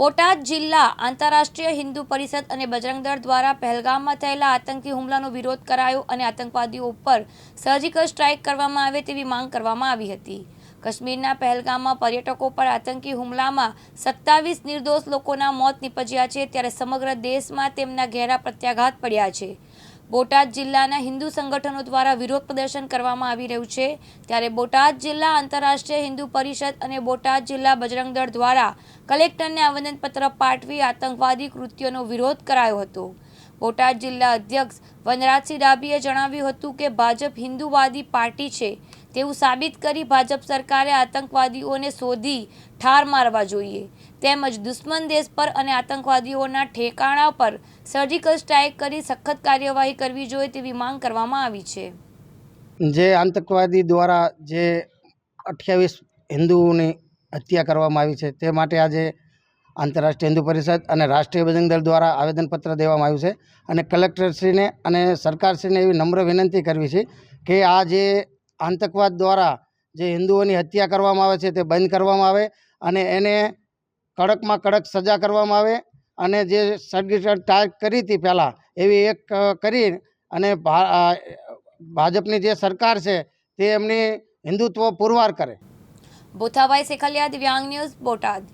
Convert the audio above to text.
બોટાદ જિલ્લા આંતરરાષ્ટ્રીય હિન્દુ પરિષદ અને બજરંગ દળ દ્વારા પહેલગામમાં થયેલા આતંકી હુમલાનો વિરોધ કરાયો અને આતંકવાદીઓ ઉપર સર્જિકલ સ્ટ્રાઇક કરવામાં આવે તેવી માંગ કરવામાં આવી હતી. કાશ્મીરના પહેલગામમાં પર્યટકો પર આતંકી હુમલામાં સત્તાવીસ નિર્દોષ લોકોના મોત નીપજ્યા છે, ત્યારે સમગ્ર દેશમાં તેમના ઘેરા પ્રત્યાઘાત પડ્યા છે. બોટાદ જિલ્લાના હિન્દુ સંગઠનો દ્વારા વિરોધ પ્રદર્શન કરવામાં આવી રહ્યું છે. ત્યારે બોટાદ જિલ્લા આંતરરાષ્ટ્રીય હિન્દુ પરિષદ અને બોટાદ જિલ્લા બજરંગ દળ દ્વારા કલેક્ટરને આવેદનપત્ર પાઠવી આતંકવાદી કૃત્યોનો વિરોધ કરાયો હતો. બોટાદ જિલ્લા અધ્યક્ષ વનરાજસિંહ ડાભીએ જણાવ્યું હતું કે ભાજપ હિન્દુવાદી પાર્ટી છે તેવું સાબિત કરી ભાજપ સરકારે આતંકવાદીઓને શોધી ઠાર મારવા જોઈએ. તેમજ દુશ્મન દેશ પર અને આતંકવાદીઓના ઠેકાણા પર સર્જિકલ સ્ટ્રાઇક કરી સખત કાર્યવાહી કરવી જોઈએ તેવી માંગ કરવામાં આવી છે. જે આતંકવાદી દ્વારા જે અઠ્યાવીસ હિન્દુઓની હત્યા કરવામાં આવી છે તે માટે આજે આંતરરાષ્ટ્રીય હિન્દુ પરિષદ અને રાષ્ટ્રીય બજરંગ દળ દ્વારા આવેદનપત્ર દેવામાં આવ્યું છે. અને કલેક્ટરશ્રીને અને સરકારશ્રીને એવી નમ્ર વિનંતી કરવી છે કે આ જે આતંકવાદ દ્વારા જે હિન્દુઓની હત્યા કરવામાં આવે છે તે બંધ કરવામાં આવે અને એને કડકમાં કડક સજા કરવામાં આવે અને જે સર્ગીટર ટાઈપ કરી હતી પહેલાં એવી એક કરી અને ભાજપની જે સરકાર છે તે એમની હિન્દુત્વ પુરવાર કરે. બોથાભાઈ સેખલિયા દિવ્યાંગ ન્યૂઝ બોટાદ.